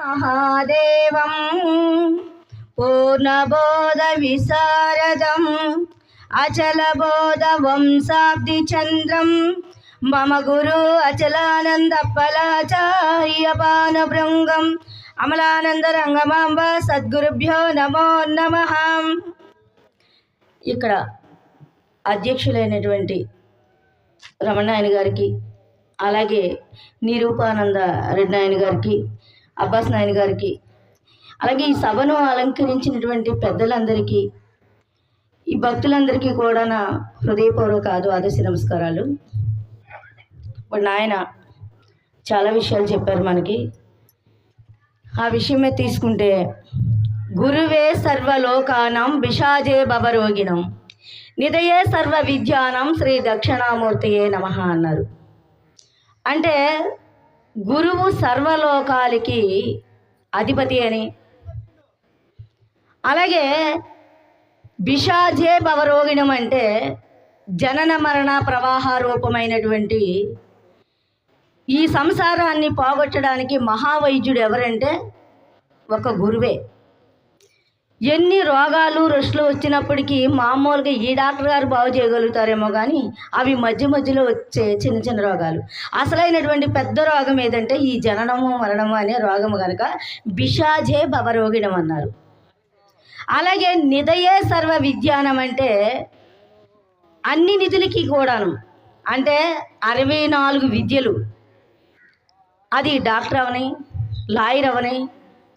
మహాదేవం. పూర్ణబోధ విశారదం అచలబోధ వంశాబ్ది చంద్రం. మమ గురు అచలానంద పలాచార్య పాన అమలానంద రంగమాంబ సద్గురుభ్యో నమో నమ. ఇక్కడ అధ్యక్షులైనటువంటి రమణాయన గారికి అలాగే నిరూపానంద రెడ్డాయన గారికి అబ్బాస్ నాయన గారికి అలాగే ఈ సభను అలంకరించినటువంటి పెద్దలందరికీ ఈ భక్తులందరికీ కూడా నా హృదయపూర్వక ఆదర్శ నమస్కారాలు. ఇప్పుడు నాయన చాలా విషయాలు చెప్పారు మనకి. ఆ విషయమే తీసుకుంటే గురువే సర్వలోకానం విషాజే భవరోగిణం నిదయే సర్వ విద్యానం శ్రీ దక్షిణామూర్తియే నమ అన్నారు. అంటే గురువు సర్వలోకాలకి అధిపతి అని. అలాగే బిషాజే భవరోగిణం అంటే జనన మరణ ప్రవాహ రూపమైనటువంటి ఈ సంసారాన్ని పోగొట్టడానికి మహావైద్యుడు ఎవరంటే ఒక గురువే. ఎన్ని రోగాలు రుషులు వచ్చినప్పటికీ మామూలుగా ఈ డాక్టర్ గారు బాగు చేయగలుగుతారేమో కానీ అవి మధ్య మధ్యలో వచ్చే చిన్న చిన్న రోగాలు. అసలైనటువంటి పెద్ద రోగం ఏదంటే ఈ జననము మరణము అనే రోగము కనుక బిషాజే భవరోగిణం అన్నారు. అలాగే నిదయే సర్వ విజ్ఞానం అంటే అన్ని నిధులకి కూడాను. అంటే అరవై నాలుగు విద్యలు. అది డాక్టర్ అవని లాయర్ అవని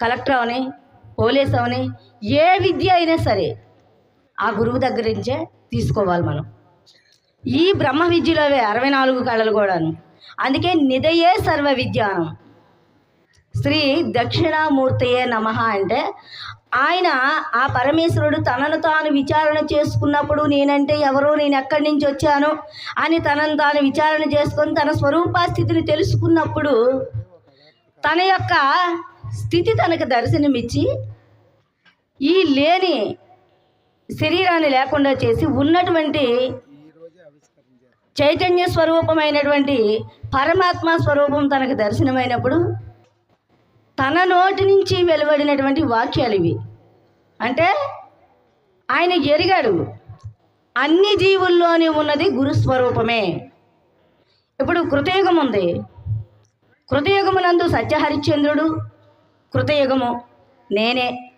కలెక్టర్ అవని పోలేసామని ఏ విద్య అయినా సరే ఆ గురువు దగ్గర నుంచే తీసుకోవాలి మనం. ఈ బ్రహ్మ విద్యలోవే అరవై నాలుగు కళలు కూడాను. అందుకే నిదయే సర్వ విద్యానం. శ్రీ దక్షిణామూర్తయే నమ అంటే ఆయన ఆ పరమేశ్వరుడు తనను తాను విచారణ చేసుకున్నప్పుడు నేనంటే ఎవరు నేను ఎక్కడి నుంచి వచ్చాను అని తనను తాను విచారణ చేసుకొని తన స్వరూపాస్థితిని తెలుసుకున్నప్పుడు తన యొక్క స్థితి తనకు దర్శనమిచ్చి ఈ లేని శరీరాన్ని లేకుండా చేసి ఉన్నటువంటి చైతన్య స్వరూపమైనటువంటి పరమాత్మ స్వరూపం తనకు దర్శనమైనప్పుడు తన నోటి నుంచి వెలువడినటువంటి వాక్యాలు ఇవి. అంటే ఆయన ఎరిగాడు అన్ని జీవుల్లోనే ఉన్నది గురుస్వరూపమే ఇప్పుడు కృతయుగం ఉంది. కృతయుగమునందు సత్యహరిశ్చంద్రుడు కృతయుగము. నేనే.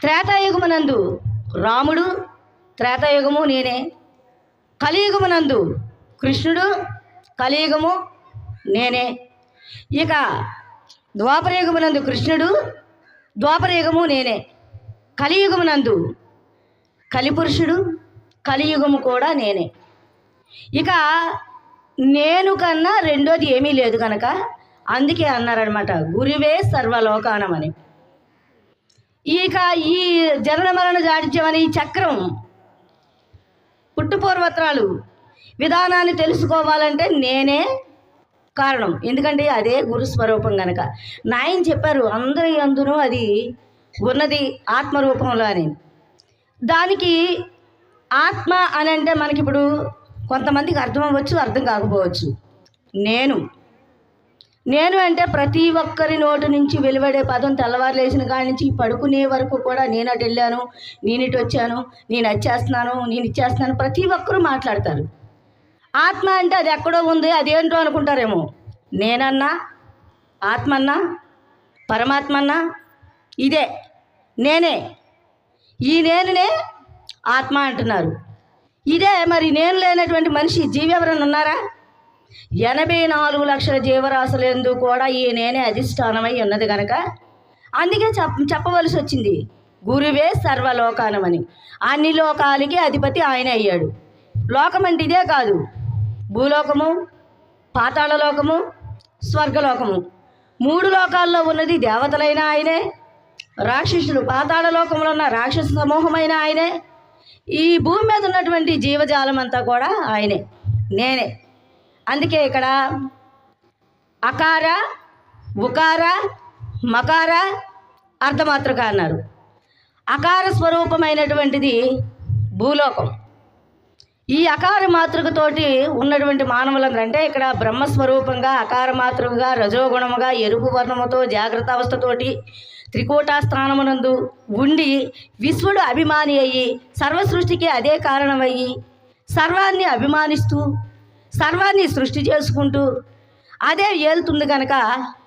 త్రేతాయుగమునందు రాముడు త్రేతాయుగము నేనే. కలియుగమునందు కృష్ణుడు కలియుగము నేనే. ఇక ద్వాపరయుగమునందు కృష్ణుడు ద్వాపరయుగము నేనే. కలియుగమునందు కలిపురుషుడు కలియుగము కూడా నేనే. ఇక నేను కన్నా రెండోది ఏమీ లేదు కనుక అందుకే అన్నారనమాట గురువే సర్వలోకానమని. ఇక ఈ జనన మరణ జాడిత్యమని ఈ చక్రం పుట్టుపూర్వత్రాలు విధానాన్ని తెలుసుకోవాలంటే నేనే కారణం. ఎందుకంటే అదే గురుస్వరూపం గనక. నాయన చెప్పారు అందరి అందును అది ఉన్నది ఆత్మరూపంలో అని దానికి ఆత్మ అని అంటే మనకి ఇప్పుడు కొంతమందికి అర్థం అవ్వచ్చు అర్థం కాకపోవచ్చు. నేను నేను అంటే ప్రతి ఒక్కరి నోటి నుంచి వెలువడే పదం తెల్లవారు లేచిన కాడి నుంచి పడుకునే వరకు కూడా నేను అటు వెళ్ళాను నేను ఇటు వచ్చాను నేను వచ్చేస్తున్నాను నేను ఇచ్చేస్తున్నాను ప్రతి ఒక్కరూ మాట్లాడతారు. ఆత్మ అంటే అది ఎక్కడో ఉంది అదేంటో అనుకుంటారేమో. నేనన్నా ఆత్మన్నా పరమాత్మన్నా ఇదే నేనే. ఈ నేనునే ఆత్మ అంటున్నారు. ఇదే మరి నేను లేనటువంటి మనిషి జీవి ఎవరైనా ఉన్నారా? ఎనభై నాలుగు లక్షల జీవరాశులందు కూడా ఈ నేనే అధిష్టానమై ఉన్నది కనుక అందుకే చెప్ చెప్పవలసి వచ్చింది. గురువే సర్వలోకానమని. అన్ని లోకాలకి అధిపతి ఆయన అయ్యాడు. లోకం అంటే ఇదే కాదు. భూలోకము పాతాళలోకము స్వర్గలోకము. మూడు లోకాల్లో ఉన్నది దేవతలైన ఆయనే. రాక్షసులు పాతాళలోకంలో ఉన్న రాక్షస సమూహమైన ఆయనే. ఈ భూమి మీద ఉన్నటువంటి జీవజాలం అంతా కూడా ఆయనే. నేనే. అందుకే ఇక్కడ అకార ఉకార మకార అర్ధమాతృక అన్నారు. అకార స్వరూపమైనటువంటిది భూలోకం. ఈ అకార మాతృకతోటి ఉన్నటువంటి మానవులందరూ అంటే ఇక్కడ బ్రహ్మస్వరూపంగా అకార మాతృకగా రజోగుణముగా ఎరుపు వర్ణముతో జాగ్రత్త అవస్థతోటి త్రికూటాస్థానమునందు ఉండి విశ్వడు అభిమాని అయ్యి సర్వ సృష్టికి అదే కారణమయ్యి సర్వాన్ని అభిమానిస్తూ సర్వాన్ని సృష్టి చేసుకుంటూ అదే ఏలుతుంది కనుక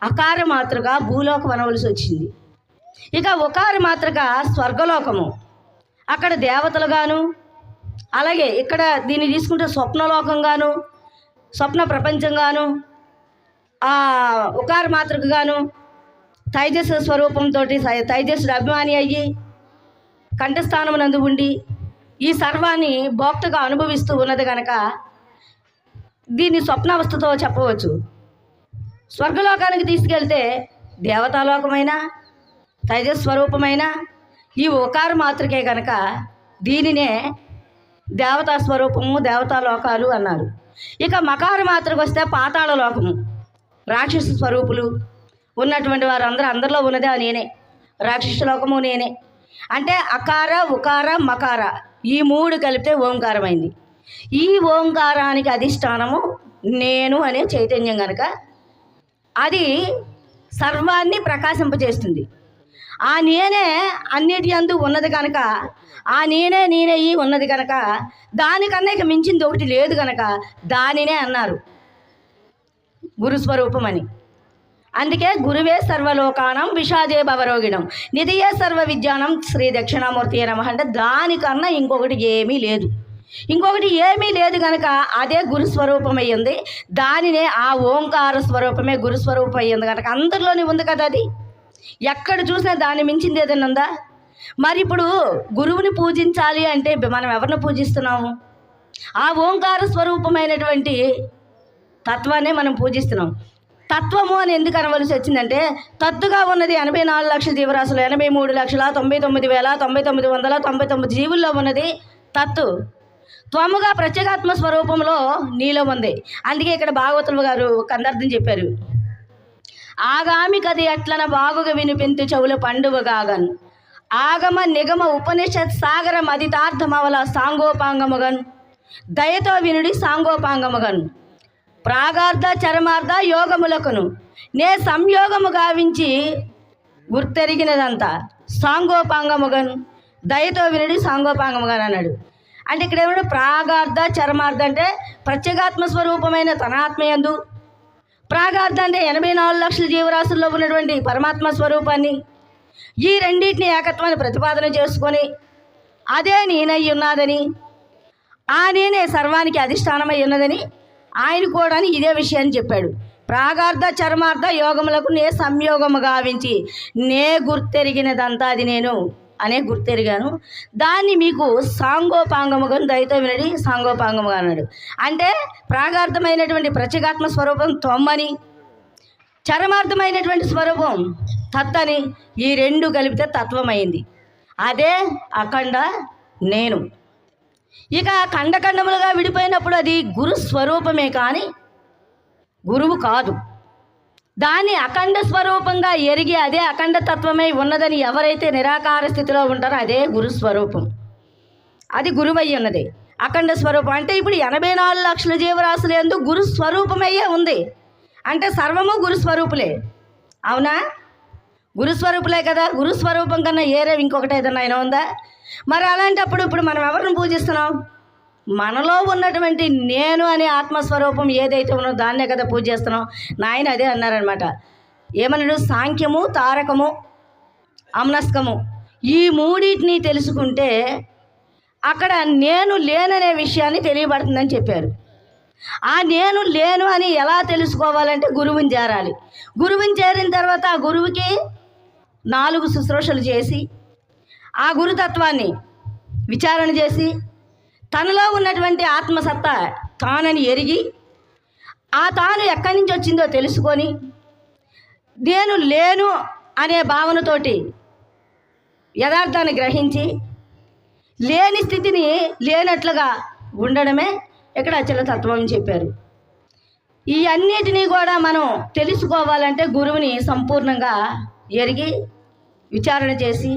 అకార మాత్రగా భూలోకం అనవలసి వచ్చింది. ఇక ఒకార మాత్రక స్వర్గలోకము. అక్కడ దేవతలుగాను అలాగే ఇక్కడ దీన్ని తీసుకుంటే స్వప్నలోకంగాను స్వప్న ప్రపంచంగాను ఆ ఉకార మాతృకగాను తైజస్సు స్వరూపంతో తైజస్సుడు అభిమాని అయ్యి కంఠస్థానమునందు ఉండి ఈ సర్వాన్ని భోక్తగా అనుభవిస్తూ ఉన్నది కనుక దీన్ని స్వప్నావస్థతో చెప్పవచ్చు. స్వర్గలోకానికి తీసుకెళ్తే దేవతాలోకమైన తేజస్వరూపమైన ఈ ఓకార మాతృకే కనుక దీనినే దేవతా స్వరూపము దేవతా లోకాలు అన్నారు. ఇక మకార మాత్రకు వస్తే పాతాళ లోకము. రాక్షస స్వరూపులు ఉన్నటువంటి వారందరూ అందరిలో ఉన్నదే నేనే. రాక్షస లోకము నేనే. అంటే అకార ఉకార మకార ఈ మూడు కలిపితే ఓంకారమైంది. ఈ ఓంకారానికి అధిష్టానము నేను అనే చైతన్యం కనుక అది సర్వాన్ని ప్రకాశింపజేస్తుంది. ఆ నేనే అన్నిటి అందు ఉన్నది కనుక ఆ నేనే నేనయ్యి ఉన్నది కనుక దానికన్నా ఇక మించింది ఒకటి లేదు కనుక దానినే అన్నారు. గురుస్వరూపం అని. అందుకే గురువే సర్వలోకానం విషాదే భవరోగిణం. నిధియే సర్వ విజ్ఞానం శ్రీ దక్షిణామూర్తి నమ అంటే దానికన్నా ఇంకొకటి ఏమీ లేదు. ఇంకొకటి ఏమీ లేదు కనుక అదే గురుస్వరూపమయ్యింది దానినే ఆ ఓంకార స్వరూపమే గురుస్వరూపం అయ్యింది కనుక అందరిలోనే ఉంది కదా అది. ఎక్కడ చూసినా దాన్ని మించింది ఏదైనా ఉందా? మరి ఇప్పుడు గురువుని పూజించాలి అంటే మనం ఎవరిని పూజిస్తున్నాము? ఆ ఓంకార స్వరూపమైనటువంటి తత్వాన్ని మనం పూజిస్తున్నాం తత్వము అని ఎందుకు అనవలసి వచ్చిందంటే తత్తుగా ఉన్నది ఎనభై నాలుగు లక్షల జీవరాశులు ఎనభై మూడు లక్షల తొంభై తొమ్మిది వేల తొంభై తొమ్మిది వందల తొంభై తొమ్మిది జీవుల్లో ఉన్నది తత్తు. త్వముగా ప్రత్యేకాత్మ స్వరూపంలో నీలో ఉంది. అందుకే ఇక్కడ భాగవతులు గారు కందార్థం చెప్పారు. ఆగామి కది ఎట్లన బాగుగా వినిపింతు చెవుల పండువగాగన్ ఆగమ నిగమ ఉపనిషత్ సాగర మదితార్థమవల సాంగోపాంగముగన్. దయతో వినుడి సాంగోపాంగముగన్. ప్రాగార్థ చరమార్థ యోగములకును. నే సంయోగము గావించి గుర్తెరిగినదంతా. సాంగోపాంగముగన్. దయతో వినుడి సాంగోపాంగముగన్ అన్నాడు. అంటే ఇక్కడ ఏమంటే ప్రాగార్థ చరమార్థ అంటే ప్రత్యేగాత్మ స్వరూపమైన తనాత్మయందు. ప్రాగార్థ అంటే ఎనభై నాలుగు లక్షల జీవరాశుల్లో ఉన్నటువంటి పరమాత్మ స్వరూపాన్ని ఈ రెండింటిని ఏకత్వాన్ని ప్రతిపాదన చేసుకొని అదే నేనై ఉన్నాదని ఆ నేనే సర్వానికి అధిష్టానమై ఉన్నదని ఆయన కూడా ఇదే విషయాన్ని చెప్పాడు. ప్రాగార్థ చర్మార్థ యోగములకు నే సంయోగము గావించి నే గుర్తెరిగినదంతా అది నేను. అనే గుర్తెరిగాను. దాన్ని మీకు సాంగోపాంగముగా దయతో వినడి. సాంగోపాంగముగా అన్నాడు. అంటే ప్రాగార్థమైనటువంటి ప్రత్యేగాత్మ స్వరూపం తొమ్మని చరమార్థమైనటువంటి స్వరూపం తత్తని ఈ రెండు కలిపితే తత్వమైంది. అదే అఖండ నేను. ఇక ఖండఖండములుగా విడిపోయినప్పుడు అది గురు స్వరూపమే కానీ గురువు కాదు. దాన్ని అఖండ స్వరూపంగా ఎరిగి అదే అఖండ తత్వమై ఉన్నదని ఎవరైతే నిరాకార స్థితిలో ఉంటారో అదే గురు స్వరూపం. అది గురువై ఉన్నది. అఖండ స్వరూపం. అంటే ఇప్పుడు ఎనభై నాలుగు లక్షల జీవరాశులు ఎందు గురు స్వరూపమయ్యే ఉంది. అంటే సర్వము గురుస్వరూపులే అవునా? గురుస్వరూపులే కదా. గురుస్వరూపం కన్నా ఏరే ఇంకొకటి ఏదన్నా అయినా ఉందా? మరి అలాంటప్పుడు ఇప్పుడు మనం ఎవరిని పూజిస్తున్నాం? మనలో ఉన్నటువంటి నేను అనే ఆత్మస్వరూపం ఏదైతే ఉన్నో దాన్నే కదా పూజ చేస్తున్నాం. నాయన అదే అన్నారనమాట ఏమన్నాడు సాంఖ్యము తారకము అమనస్కము ఈ మూడింటిని తెలుసుకుంటే అక్కడ నేను లేననే విషయాన్ని తెలియబడుతుందని చెప్పారు. ఆ నేను లేను అని ఎలా తెలుసుకోవాలంటే గురువుని చేరాలి గురువుని చేరిన తర్వాత ఆ గురువుకి నాలుగు శుశ్రూషలు చేసి ఆ గురుతత్వాన్ని విచారణ చేసి తనలో ఉన్నటువంటి ఆత్మసత్తా తానని ఎరిగి ఆ తాను ఎక్కడి నుంచి వచ్చిందో తెలుసుకొని నేను లేను అనే భావనతోటి యథార్థాన్ని గ్రహించి లేని స్థితిని లేనట్లుగా ఉండడమే ఇక్కడ అచల తత్వం అని చెప్పారు. ఈ అన్నిటినీ కూడా మనం తెలుసుకోవాలంటే గురువుని సంపూర్ణంగా ఎరిగి విచారణ చేసి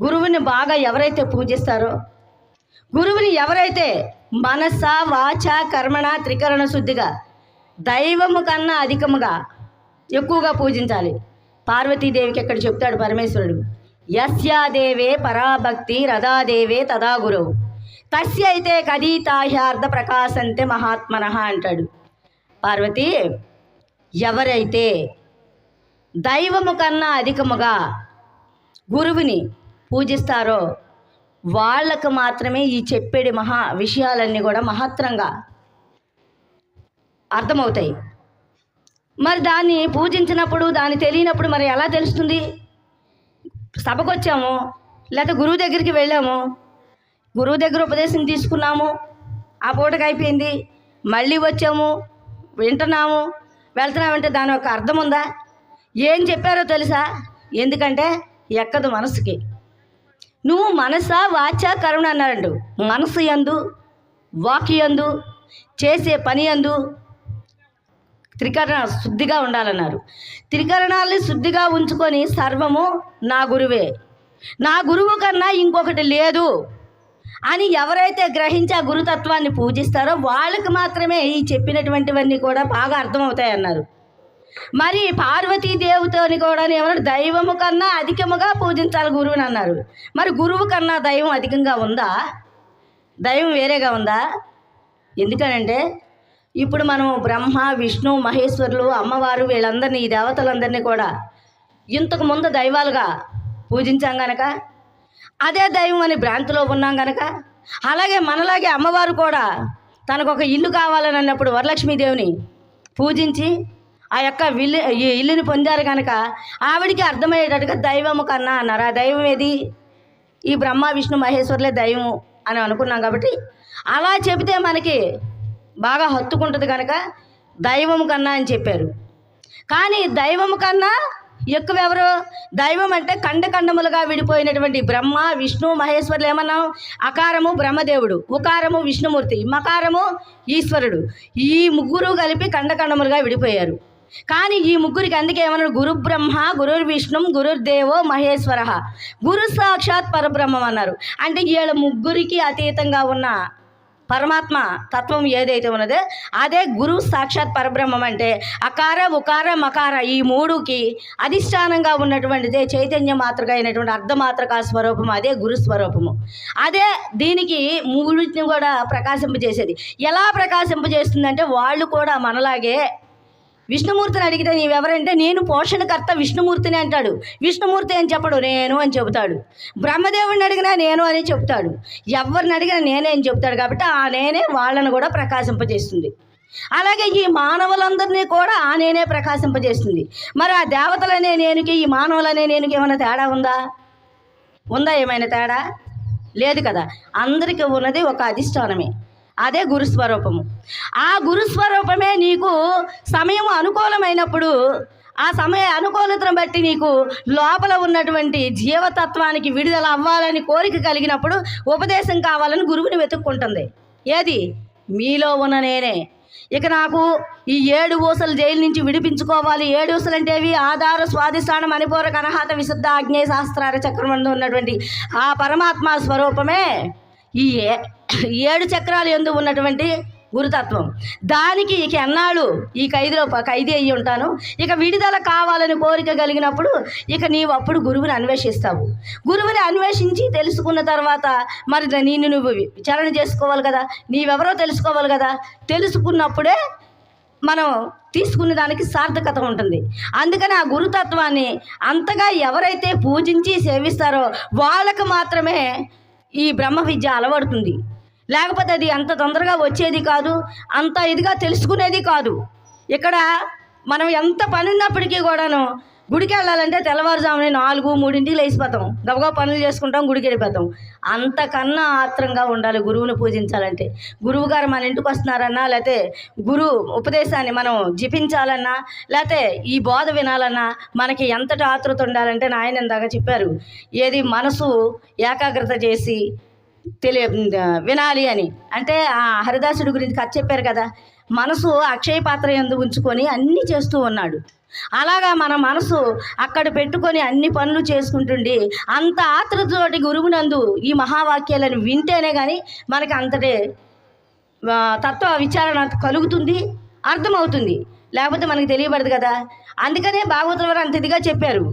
గురువుని బాగా ఎవరైతే పూజిస్తారో గురువుని ఎవరైతే మనస వాచ కర్మణ త్రికరణ శుద్ధిగా దైవము కన్నా అధికముగా ఎక్కువగా పూజించాలి. పార్వతీదేవికి ఎక్కడ చెప్తాడు పరమేశ్వరుడు? యస్యాదేవే పరాభక్తి రథాదేవే తదా గురువు. తస్య అయితే కదీతాహ్యార్థ ప్రకాశంతే మహాత్మన అంటాడు. పార్వతి ఎవరైతే దైవము కన్నా అధికముగా గురువుని పూజిస్తారో వాళ్ళకు మాత్రమే ఈ చెప్పేడి మహా విషయాలన్నీ కూడా మహత్తరంగా అర్థమవుతాయి. మరి దాన్ని పూజించినప్పుడు దాన్ని తెలియనప్పుడు మరి ఎలా తెలుస్తుంది? సభకు వచ్చాము లేకపోతే గురువు దగ్గరికి వెళ్ళాము గురువు దగ్గర ఉపదేశం తీసుకున్నాము ఆ పూటకి అయిపోయింది. మళ్ళీ వచ్చాము వింటున్నాము వెళ్తున్నామంటే దాని యొక్క అర్థం ఉందా? ఏం చెప్పారో తెలుసా? ఎందుకంటే ఎక్కదు మనసుకి. నువ్వు మనస వాచ కరుణ అన్నారండు మనసు యందు వాక్యందు చేసే పని యందు త్రికరణ శుద్ధిగా ఉండాలన్నారు. త్రికరణాలని శుద్ధిగా ఉంచుకొని సర్వము నా గురువే. నా గురువు కన్నా ఇంకొకటి లేదు అని ఎవరైతే గ్రహించి ఆ గురుతత్వాన్ని పూజిస్తారో వాళ్ళకి మాత్రమే ఈ చెప్పినటువంటివన్నీ కూడా బాగా అర్థమవుతాయి అన్నారు మరి పార్వతీ దేవతని కూడా ఏమన్నారు దైవము కన్నా అధికముగా పూజించాలి గురువుని అన్నారు. మరి గురువు కన్నా దైవం అధికంగా ఉందా? దైవం వేరేగా ఉందా? ఎందుకనంటే ఇప్పుడు మనం బ్రహ్మ విష్ణు మహేశ్వరులు అమ్మవారు వీళ్ళందరినీ ఈ దేవతలందరినీ కూడా ఇంతకు ముందు దైవాలుగా పూజించాం గనక అదే దైవం అని భ్రాంతిలో ఉన్నాం గనక అలాగే మనలాగే అమ్మవారు కూడా తనకు ఒక ఇల్లు కావాలని అన్నప్పుడు వరలక్ష్మీదేవిని పూజించి ఆ యొక్క విల్లు ఈ ఇల్లుని పొందారు కనుక ఆవిడికి అర్థమయ్యేటట్టుగా దైవము కన్నా అన్నారు. ఆ దైవం ఏది? ఈ బ్రహ్మ విష్ణు మహేశ్వరులే దైవము అని అనుకున్నాం కాబట్టి అలా చెబితే మనకి బాగా హత్తుకుంటుంది కనుక దైవము కన్నా అని చెప్పారు. కానీ దైవము కన్నా ఎక్కువ ఎవరు? దైవం అంటే ఖండఖండములుగా విడిపోయినటువంటి బ్రహ్మ విష్ణు మహేశ్వరులు ఏమన్నాం? అకారము బ్రహ్మదేవుడు ఉకారము విష్ణుమూర్తి మకారము ఈశ్వరుడు. ఈ ముగ్గురు కలిపి ఖండఖండములుగా విడిపోయారు. కానీ ఈ ముగ్గురికి అందుకే ఏమన్నాడు? గురు బ్రహ్మ గురుర్ విష్ణు గురుర్దేవో మహేశ్వర. గురు సాక్షాత్ పరబ్రహ్మం అన్నారు. అంటే వీళ్ళ ముగ్గురికి అతీతంగా ఉన్న పరమాత్మ తత్వం ఏదైతే ఉన్నదో అదే గురు సాక్షాత్ పరబ్రహ్మం అంటే అకార ఉకార మకార ఈ మూడుకి అధిష్టానంగా ఉన్నటువంటిదే చైతన్య మాత్రగా అయినటువంటి అర్ధమాత్రక స్వరూపం అదే గురు స్వరూపము. అదే దీనికి మూడింటిని కూడా ప్రకాశింపజేసేది. ఎలా ప్రకాశింపజేస్తుందంటే వాళ్ళు కూడా మనలాగే విష్ణుమూర్తిని అడిగితే నీవెవరంటే? నేను పోషణకర్త విష్ణుమూర్తిని అంటాడు. విష్ణుమూర్తి అని చెప్పడు? నేను అని చెబుతాడు. బ్రహ్మదేవుడిని అడిగినా నేను అని చెప్తాడు ఎవరిని అడిగినా నేనే అని చెప్తాడు కాబట్టి ఆ నేనే వాళ్ళను కూడా ప్రకాశింపజేస్తుంది. అలాగే ఈ మానవులందరినీ కూడా ఆ నేనే ప్రకాశింపజేస్తుంది. మరి ఆ దేవతలనే నేనుకి ఈ మానవులనే నేనుకి ఏమైనా తేడా ఉందా? ఉందా? ఏమైనా తేడా? లేదు కదా. అందరికీ ఉన్నది ఒక అధిష్టానమే. అదే గురుస్వరూపము. ఆ గురుస్వరూపమే నీకు సమయం అనుకూలమైనప్పుడు ఆ సమయ అనుకూలతను బట్టి నీకు లోపల ఉన్నటువంటి జీవతత్వానికి విడుదల అవ్వాలని కోరిక కలిగినప్పుడు ఉపదేశం కావాలని గురువుని వెతుక్కుంటుంది. ఏది? మీలో ఉన్న నేనే. ఇక నాకు ఈ ఏడు ఊసలు జైలు నుంచి విడిపించుకోవాలి. ఏడు ఊసలు అంటే ఆధార స్వాధిష్టానం అనిపూరక అనహత విశుద్ధ ఆగ్నేయ శాస్త్రార చక్రమందు ఉన్నటువంటి ఆ పరమాత్మ స్వరూపమే. ఈ ఏ- ఏడు చక్రాలు ఎందు ఉన్నటువంటి గురుతత్వం. దానికి ఇక ఎన్నాళ్ళు ఈ ఖైదీలో ఖైదీ అయ్యి ఉంటాను. ఇక విడుదల కావాలని కోరిక కలిగినప్పుడు ఇక నీవు అప్పుడు గురువుని అన్వేషిస్తావు. గురువుని అన్వేషించి తెలుసుకున్న తర్వాత మరి నిన్ను నువ్వు విచారణ చేసుకోవాలి కదా. నీవెవరో తెలుసుకోవాలి కదా. తెలుసుకున్నప్పుడే మనం తీసుకున్న దానికి సార్థకత ఉంటుంది. అందుకని ఆ గురుతత్వాన్ని అంతగా ఎవరైతే పూజించి సేవిస్తారో వాళ్ళకు మాత్రమే ఈ బ్రహ్మ విద్య అలవడుతుంది. లేకపోతే అది అంత తొందరగా వచ్చేది కాదు అంత ఇదిగా తెలుసుకునేది కాదు. ఇక్కడ మనం ఎంత పని ఉన్నప్పటికీ కూడాను గుడికి వెళ్ళాలంటే తెల్లవారుజామునే నాలుగు మూడింటికి లేచిపోతాం. గబగబా పనులు చేసుకుంటాం గుడికి వెళ్ళిపోతాం. అంతకన్నా ఆత్రంగా ఉండాలి గురువుని పూజించాలంటే. గురువు గారు మన ఇంటికి వస్తున్నారన్నా లేకపోతే గురు ఉపదేశాన్ని మనం జపించాలన్నా లేకపోతే ఈ బోధ వినాలన్నా మనకి ఎంతటి ఆతృత ఉండాలంటే నాయన ఇందాక చెప్పారు. ఏది మనసు ఏకాగ్రత చేసి తెలియ వినాలి అని. అంటే ఆ హరిదాసుడి గురించి కథ చెప్పారు కదా. మనసు అక్షయ పాత్ర ఎందు ఉంచుకొని అన్నీ చేస్తూ ఉన్నాడు. అలాగా మన మనసు అక్కడ పెట్టుకొని అన్ని పనులు చేసుకుంటుండి అంత ఆత్రతోటి గురువునందు ఈ మహావాక్యాలను వింటేనే కానీ మనకి అంతటే తత్వ విచారణ కలుగుతుంది అర్థమవుతుంది. లేకపోతే మనకి తెలియబడదు కదా. అందుకనే భాగవతుల వారు అంత ఇదిగా చెప్పారు.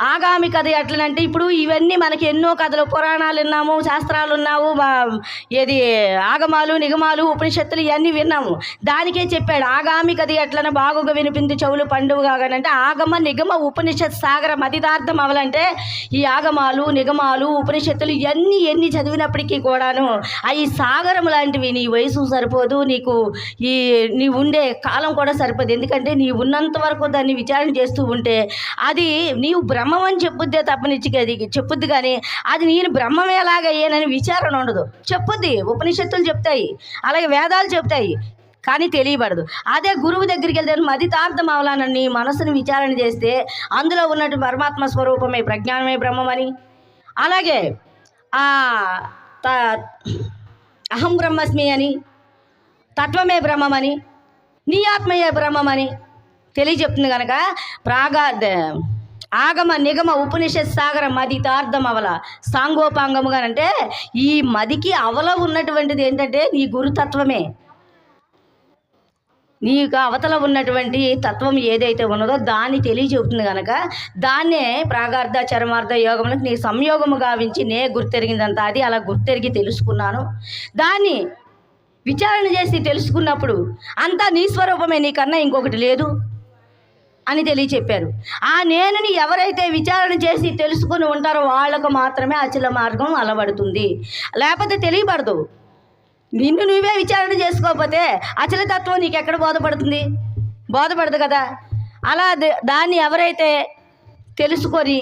ఆగామి కథ ఎట్లనంటే ఇప్పుడు ఇవన్నీ మనకి ఎన్నో కథలు పురాణాలు విన్నాము శాస్త్రాలు ఉన్నాము ఏది ఆగమాలు నిగమాలు ఉపనిషత్తులు ఇవన్నీ విన్నాము. దానికే చెప్పాడు ఆగామి కథ ఎట్లన బాగుగా వినిపింది చెవులు పండుగ ఆగమ నిగమ ఉపనిషత్ సాగర మతిదార్థం అవ్వాలంటే ఈ ఆగమాలు నిగమాలు ఉపనిషత్తులు ఇవన్నీ ఎన్ని చదివినప్పటికీ కూడాను అవి సాగరం లాంటివి నీ వయసు సరిపోదు నీకు ఈ నీ ఉండే కాలం కూడా సరిపోదు. ఎందుకంటే నీ ఉన్నంత వరకు దాన్ని విచారణ చేస్తూ ఉంటే అది నీవు బ్రహ్మం అని చెప్పుద్దే తప్పనిచ్చి అది చెప్పుద్ది కానీ అది నేను బ్రహ్మం ఎలాగయ్యానని విచారణ ఉండదు. చెప్పుద్ది ఉపనిషత్తులు చెప్తాయి అలాగే వేదాలు చెప్తాయి కానీ తెలియబడదు. అదే గురువు దగ్గరికి వెళ్తే మదితార్థం అవలానని మనసును విచారణ చేస్తే అందులో ఉన్నట్టు పరమాత్మ స్వరూపమే ప్రజ్ఞానమే బ్రహ్మమని అలాగే త- అహం బ్రహ్మస్మి అని తత్వమే బ్రహ్మమని నీ ఆత్మయే బ్రహ్మమని తెలియజెప్తుంది కనుక ప్రాగా ఆగమ నిగమ ఉపనిషత్ సాగర మదితార్థం అవల సాంగోపాంగముగా అంటే ఈ మదికి అవల ఉన్నటువంటిది ఏంటంటే నీ గురుతత్వమే. నీకు అవతల ఉన్నటువంటి తత్వం ఏదైతే ఉన్నదో దాన్ని తెలియచెబుతుంది కనుక దాన్నే ప్రాగార్థ చరమార్థ యోగములకు నీ సంయోగము గావించి నే గుర్తెరిగిందంత అది అలా గుర్తెరిగి తెలుసుకున్నాను. దాన్ని విచారణ చేసి తెలుసుకున్నప్పుడు అంతా నీ స్వరూపమే నీకన్నా ఇంకొకటి లేదు. అని తెలియచెప్పారు. ఆ నేనుని ఎవరైతే విచారణ చేసి తెలుసుకుని ఉంటారో వాళ్ళకు మాత్రమే అచల మార్గం అలవడుతుంది. లేకపోతే తెలియబడదు. నిన్ను నువ్వే విచారణ చేసుకోకపోతే అచలతత్వం నీకు ఎక్కడ బోధపడుతుంది? బోధపడదు కదా. అలా దాన్ని ఎవరైతే తెలుసుకొని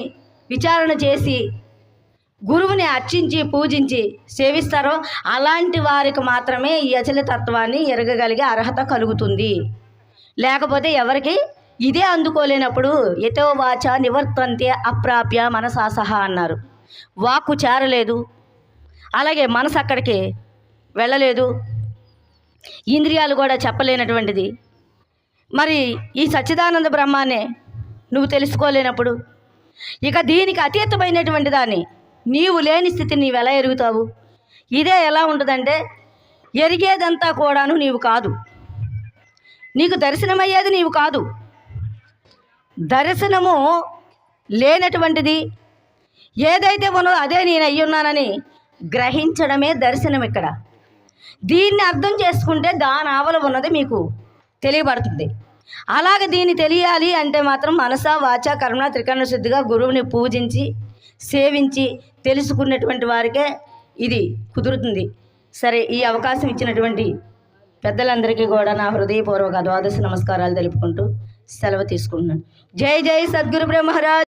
విచారణ చేసి గురువుని అర్చించి పూజించి సేవిస్తారో అలాంటి వారికి మాత్రమే ఈ అచలతత్వాన్ని ఎరగగలిగే అర్హత కలుగుతుంది. లేకపోతే ఎవరికి ఇదే అందుకోలేనప్పుడు ఎతో వాచ నివర్తంతే అప్రాప్య మనసాసహ అన్నారు. వాక్కు చేరలేదు. అలాగే మనసు అక్కడికి వెళ్ళలేదు. ఇంద్రియాలు కూడా చెప్పలేనటువంటిది. మరి ఈ సచ్చిదానంద బ్రహ్మాన్నే నువ్వు తెలుసుకోలేనప్పుడు ఇక దీనికి అతీతమైనటువంటి దాన్ని నీవు లేని స్థితిని నీవు ఎలా ఎరుగుతావు? ఇదే ఎలా ఉంటుందంటే ఎరిగేదంతా కూడాను నీవు కాదు. నీకు దర్శనమయ్యేది నీవు కాదు. దర్శనము లేనటువంటిది. ఏదైతే ఉన్నదో అదే నేను అయ్యున్నానని గ్రహించడమే దర్శనం ఇక్కడ. దీన్ని అర్థం చేసుకుంటే దాని ఆవల ఉన్నది మీకు తెలియబడుతుంది. అలాగే దీన్ని తెలియాలి అంటే మాత్రం మనస వాచ కర్మ త్రికరణ శుద్ధిగా గురువుని పూజించి సేవించి తెలుసుకున్నటువంటి వారికే ఇది కుదురుతుంది. సరే ఈ అవకాశం ఇచ్చినటువంటి పెద్దలందరికీ కూడా నా హృదయపూర్వక ద్వాదశ నమస్కారాలు తెలుపుకుంటూ సెలవు తీసుకుంటున్నాను. జై జై సద్గురు బ్రహ్మరాజ్.